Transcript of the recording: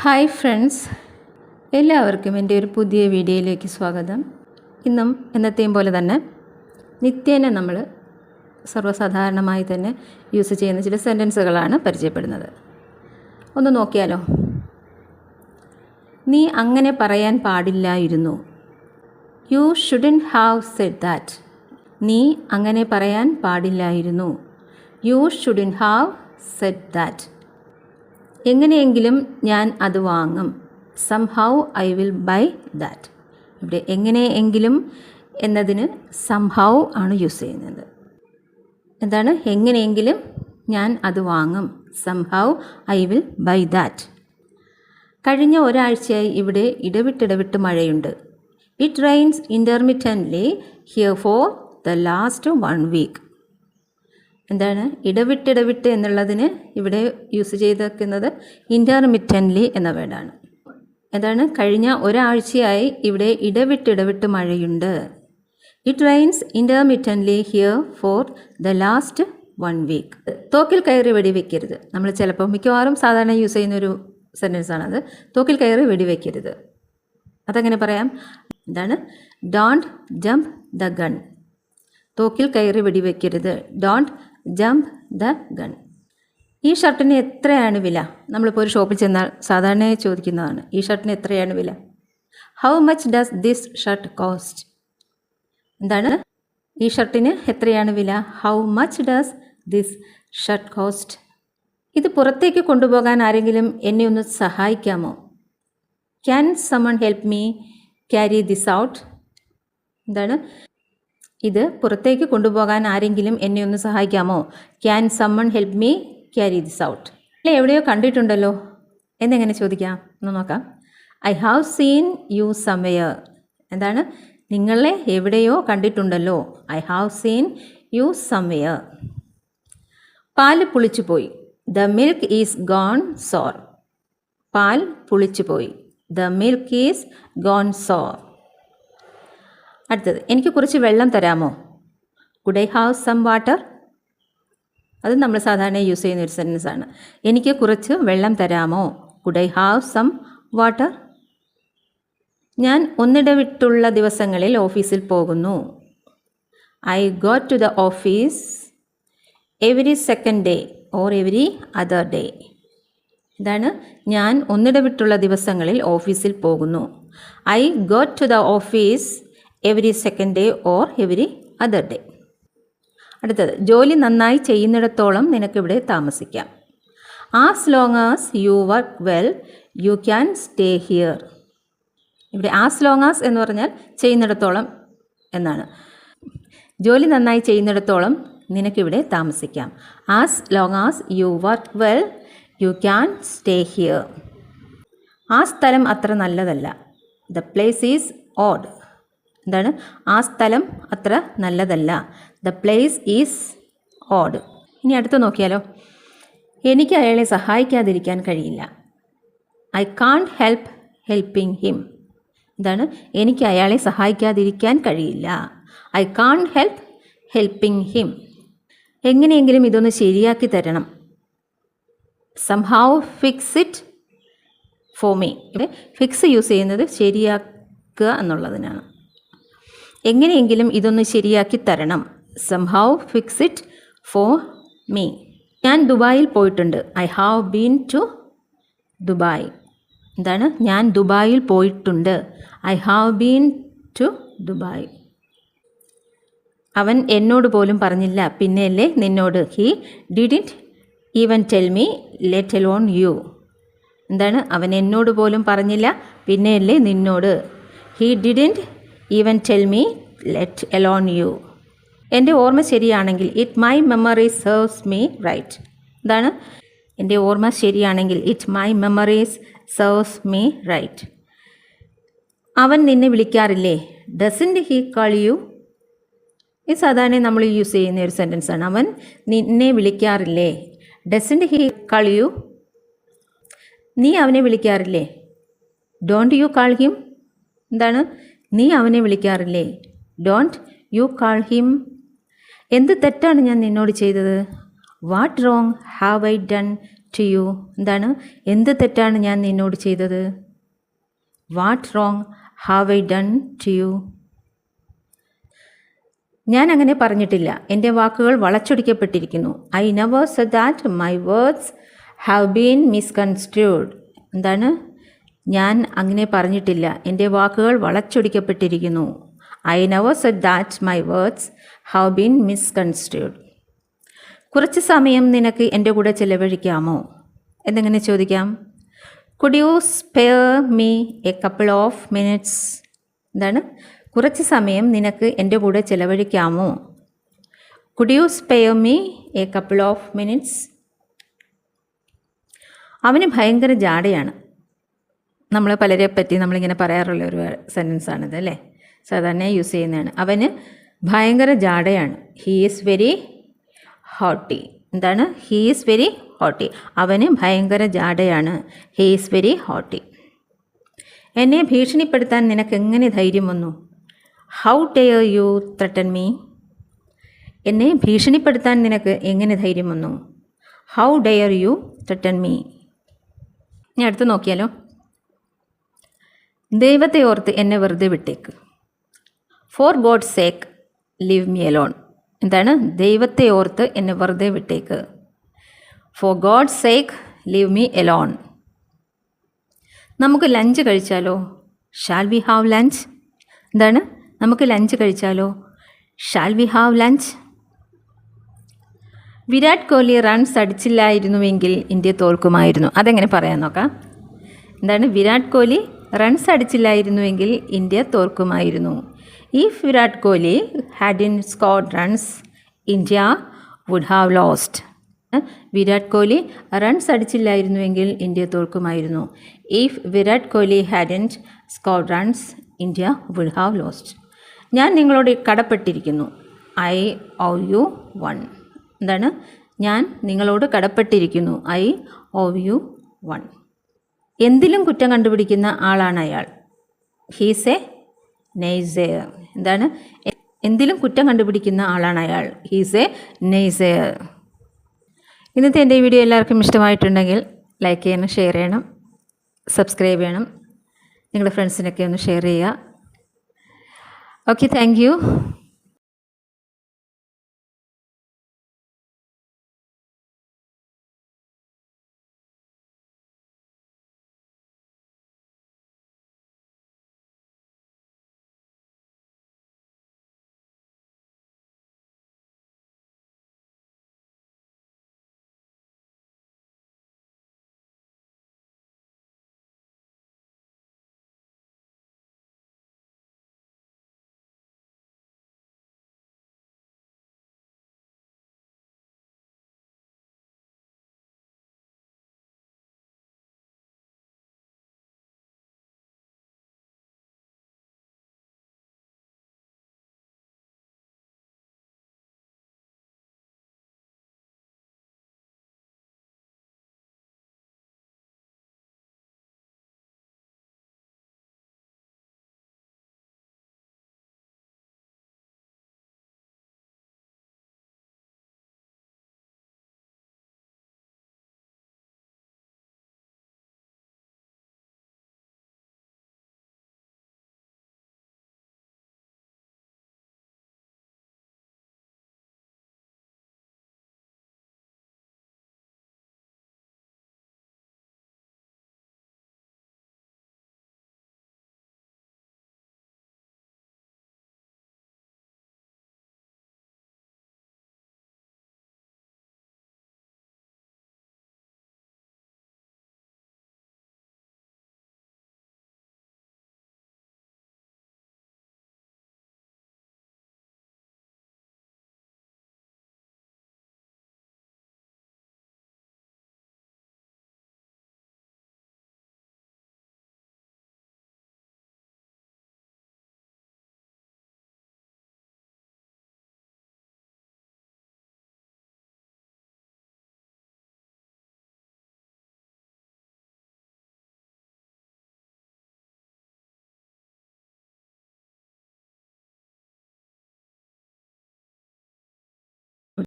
Hi friends എല്ലാവർക്കും എന്റെ ഒരു പുതിയ വീഡിയോയിലേക്ക് സ്വാഗതം. ഇന്നും എന്നത്തെയും പോലെ തന്നെ നിത്യേന നമ്മൾ സർവസാധാരണമായി തന്നെ യൂസ് ചെയ്യുന്ന ചില സെന്റൻസുകളാണ് പരിചയപ്പെടുന്നത്. ഒന്ന് നോക്കിയാലോ? നീ അങ്ങനെ പറയാൻ പാടില്ലായിരുന്നു. You shouldn't have said that നീ അങ്ങനെ പറയാൻ പാടില്ലായിരുന്നു. You shouldn't have said that എങ്ങനെയെങ്കിലും ഞാൻ അത് വാങ്ങും. Somehow I will buy that ഇവിടെ എങ്ങനെയെങ്കിലും എന്നതിന് സംഹൗ ആണ് യൂസ് ചെയ്യുന്നത്. എന്താണ്? എങ്ങനെയെങ്കിലും ഞാൻ അത് വാങ്ങും. Somehow I will buy that കഴിഞ്ഞ ഒരാഴ്ചയായി ഇവിടെ ഇടവിട്ടിടവിട്ട് മഴയുണ്ട്. It rains intermittently here for the last one week എന്താണ്? ഇടവിട്ടിടവിട്ട് എന്നുള്ളതിന് ഇവിടെ യൂസ് ചെയ്തേക്കുന്നത് ഇന്റർമിറ്റന്റ്ലി എന്ന വേർഡാണ് എന്താണ്? കഴിഞ്ഞ ഒരാഴ്ചയായി ഇവിടെ ഇടവിട്ടിടവിട്ട് മഴയുണ്ട്. It rains intermittently here for the last one week തോക്കിൽ കയറി വെടിവെക്കരുത്. നമ്മൾ ചിലപ്പോൾ മിക്കവാറും സാധാരണ യൂസ് ചെയ്യുന്ന ഒരു സെന്റൻസ് ആണത്. തോക്കിൽ കയറി വെടിവെക്കരുത്. അതങ്ങനെ പറയാം? എന്താണ്? ഡോണ്ട് ജംപ് ദ ഗൺ തോക്കിൽ കയറി വെടിവെക്കരുത്. ഡോണ്ട് ജംപ് ദ ഗൺ ഈ ഷർട്ടിന് എത്രയാണ് വില? നമ്മളിപ്പോൾ ഒരു ഷോപ്പിൽ ചെന്നാൽ സാധാരണയായി ചോദിക്കുന്നതാണ് ഈ ഷർട്ടിന് എത്രയാണ് വില? How much does this shirt cost എന്താണ്? ഈ ഷർട്ടിന് എത്രയാണ് വില? How much does this shirt cost ഇത് പുറത്തേക്ക് കൊണ്ടുപോകാൻ ആരെങ്കിലും എന്നെ ഒന്ന് സഹായിക്കാമോ? Can someone help me carry this out എന്താണ്? ഇത് പുറത്തേക്ക് കൊണ്ടുപോകാൻ ആരെങ്കിലും എന്നെ ഒന്ന് സഹായിക്കാമോ? Can someone help me carry this out അല്ലെ എവിടെയോ കണ്ടിട്ടുണ്ടല്ലോ. എന്നെങ്ങനെ ചോദിക്കാം? ഒന്ന് നോക്കാം. I have seen you somewhere എന്താണ്? നിങ്ങളെ എവിടെയോ കണ്ടിട്ടുണ്ടല്ലോ. I have seen you somewhere പുളിച്ചു പോയി. The milk is gone sour പാൽ പുളിച്ചു പോയി. The milk is gone sour അടുത്തത്. എനിക്ക് കുറച്ച് വെള്ളം തരാമോ? Could I have some water അത് നമ്മൾ സാധാരണ യൂസ് ചെയ്യുന്ന ഒരു സെന്റൻസ് ആണ്. എനിക്ക് കുറച്ച് വെള്ളം തരാമോ? Could I have some water ഞാൻ ഒന്നിടവിട്ടുള്ള ദിവസങ്ങളിൽ ഓഫീസിൽ പോകുന്നു. I got to the office every second day or every other day ഇതാണ് ഞാൻ ഒന്നിടവിട്ടുള്ള ദിവസങ്ങളിൽ ഓഫീസിൽ പോകുന്നു. I got to the office every second day or every other day അടുത്തത് ജോലി നന്നായി ചെയ്യുന്നിടത്തോളം നിനക്കിവിടെ താമസിക്കാം. As long as you work well you can stay here ഇവിടെ ആസ് ലോങ് ആസ് എന്ന് പറഞ്ഞാൽ ചെയ്യുന്നിടത്തോളം എന്നാണ്. ജോലി നന്നായി ചെയ്യുന്നിടത്തോളം നിനക്കിവിടെ താമസിക്കാം. As long as you work well you can stay here ആ സ്ഥലം അത്ര നല്ലതല്ല. ദ പ്ലേസ് ഈസ് ഓഡ് എന്താണ്? ആ സ്ഥലം അത്ര നല്ലതല്ല. ദ പ്ലേസ് ഈസ് ഓഡ് ഇനി അടുത്ത് നോക്കിയാലോ. എനിക്ക് അയാളെ സഹായിക്കാതിരിക്കാൻ കഴിയില്ല. I can't help helping him എന്താണ്? എനിക്ക് അയാളെ സഹായിക്കാതിരിക്കാൻ കഴിയില്ല. I can't help helping him എങ്ങനെയെങ്കിലും ഇതൊന്ന് ശരിയാക്കി തരണം. Somehow fix it for me fix use ചെയ്യുന്നത് ശരിയാക്കുക എന്നുള്ളതിനാണ്. എങ്ങനെയെങ്കിലും ഇതൊന്ന് ശരിയാക്കി തരണം. Somehow fix it for me ഞാൻ ദുബായിൽ പോയിട്ടുണ്ട്. I have been to Dubai. എന്താണ്? ഞാൻ ദുബായിൽ പോയിട്ടുണ്ട്. I have been to Dubai. അവൻ എന്നോട് പോലും പറഞ്ഞില്ല. പിന്നെയല്ലേ നിന്നോട്? He didn't even tell me let alone you എന്താണ്? അവൻ എന്നോട് പോലും പറഞ്ഞില്ല. പിന്നെയല്ലേ നിന്നോട്? He didn't even tell me let alone you എന്റെ ഓർമ്മ ശരിയാണെങ്കിൽ it my memory serves me right എന്താണ് എന്റെ ഓർമ്മ ശരിയാണെങ്കിൽ it my memories serves me right അവൻ നിന്നെ വിളിക്കാറില്ലേ? ഡസന്റ് ഹീ കാൾ യു ഈ സാധാരണ നമ്മൾ യൂസ് ചെയ്യുന്ന ഒരു സെന്റൻസ് ആണ്. അവൻ നിന്നെ വിളിക്കാറില്ലേ? ഡസന്റ് ഹീ കാൾ യു നീ അവനെ വിളിക്കാറില്ലേ? ഡോണ്ട് യു കാൾ ഹിം എന്താണ് നീ അവനെ വിളിക്കാറില്ലേ? ഡോണ്ട് യു കാൾ ഹിം എന്ത് തെറ്റാണ് ഞാൻ നിന്നോട് ചെയ്തത്? What wrong have I done to you എന്താണ്? എന്ത് തെറ്റാണ് ഞാൻ നിന്നോട് ചെയ്തത്? What wrong have I done to you ഞാൻ അങ്ങനെ പറഞ്ഞിട്ടില്ല. എന്റെ വാക്കുകൾ വളച്ചൊടിക്കപ്പെട്ടിരിക്കുന്നു. I never say that my words have been misconstrued എന്താണ്? ഞാൻ അങ്ങനെ പറഞ്ഞിട്ടില്ല. എന്റെ വാക്കുകൾ വളച്ചൊടിക്കപ്പെട്ടിരിക്കുന്നു. I never set that my words how been misconstrued കുറച്ച് സമയം നിനക്ക് എന്റെ കൂടെ ചിലവഴിക്കാമോ? എന്തെങ്ങനെ ചോദിക്കാം? Could you spare me a couple of minutes എന്താണ്? കുറച്ച് സമയം നിനക്ക് എന്റെ കൂടെ ചിലവഴിക്കാമോ? Could you spare me a couple of minutes അവന് ഭയങ്കര ജാടയാണ്. നമ്മൾ പലരെ പറ്റി നമ്മളിങ്ങനെ പറയാറുള്ള ഒരു സെന്റൻസ് ആണിത് അല്ലേ? സാധാരണ യൂസ് ചെയ്യുന്നതാണ്. അവന് ഭയങ്കര ജാടയാണ്. ഹീ ഈസ് വെരി ഹോട്ടി എന്താണ്? ഹീ ഈസ് വെരി ഹോട്ടി അവന് ഭയങ്കര ജാടയാണ്. ഹീ ഈസ് വെരി ഹോട്ടി എന്നെ ഭീഷണിപ്പെടുത്താൻ നിനക്ക് എങ്ങനെ ധൈര്യം വന്നു? How dare you threaten me എന്നെ ഭീഷണിപ്പെടുത്താൻ നിനക്ക് എങ്ങനെ ധൈര്യം വന്നു? How dare you threaten me ഞാൻ അടുത്ത് നോക്കിയാലോ. ദൈവത്തെ ഓർത്ത് എന്നെ വെറുതെ വിട്ടേക്ക്. For God sake leave me alone എന്താണ്? ദൈവത്തെ ഓർത്ത് എന്നെ വെറുതെ വിട്ടേക്ക്. For God sake leave me alone നമുക്ക് ലഞ്ച് കഴിച്ചാലോ? ഷാൽ വി ഹാവ് ലഞ്ച് എന്താണ്? നമുക്ക് lunch കഴിച്ചാലോ? Shall we have lunch Virat Kohli runs അടിച്ചില്ലായിരുന്നുവെങ്കിൽ India തോൽക്കുമായിരുന്നു. അതെങ്ങനെ പറയാൻ നോക്കാം? എന്താണ്? വിരാട് കോഹ്ലി റൺസ് അടിച്ചില്ലായിരുന്നുവെങ്കിൽ India തോർക്കുമായിരുന്നു if Virat Kohli hadn't scored runs India would have lost Virat Kohli runs അടിച്ചില്ലായിരുന്നുവെങ്കിൽ India തോൽക്കുമായിരുന്നു. If Virat Kohli hadn't scored runs India would have lost ഞാൻ നിങ്ങളോട് കടപ്പെട്ടിരിക്കുന്നു. I oh you one എന്താണ്? ഞാൻ നിങ്ങളോട് കടപ്പെട്ടിരിക്കുന്നു. ഐ ഓ യു വൺ എന്തിലും കുറ്റം കണ്ടുപിടിക്കുന്ന ആളാണ് അയാൾ. ഹീസ് എ നെയ്സെയർ എന്താണ്? എന്തിലും കുറ്റം കണ്ടുപിടിക്കുന്ന ആളാണ് അയാൾ. ഹീസ് എ നെയ്സെയർ ഇന്നത്തെ എന്റെ വീഡിയോ എല്ലാവർക്കും ഇഷ്ടമായിട്ടുണ്ടെങ്കിൽ ലൈക്ക് ചെയ്യണം ഷെയർ ചെയ്യണം സബ്സ്ക്രൈബ് ചെയ്യണം. നിങ്ങളുടെ ഫ്രണ്ട്സിനൊക്കെ ഒന്ന് ഷെയർ ചെയ്യുക. Okay thank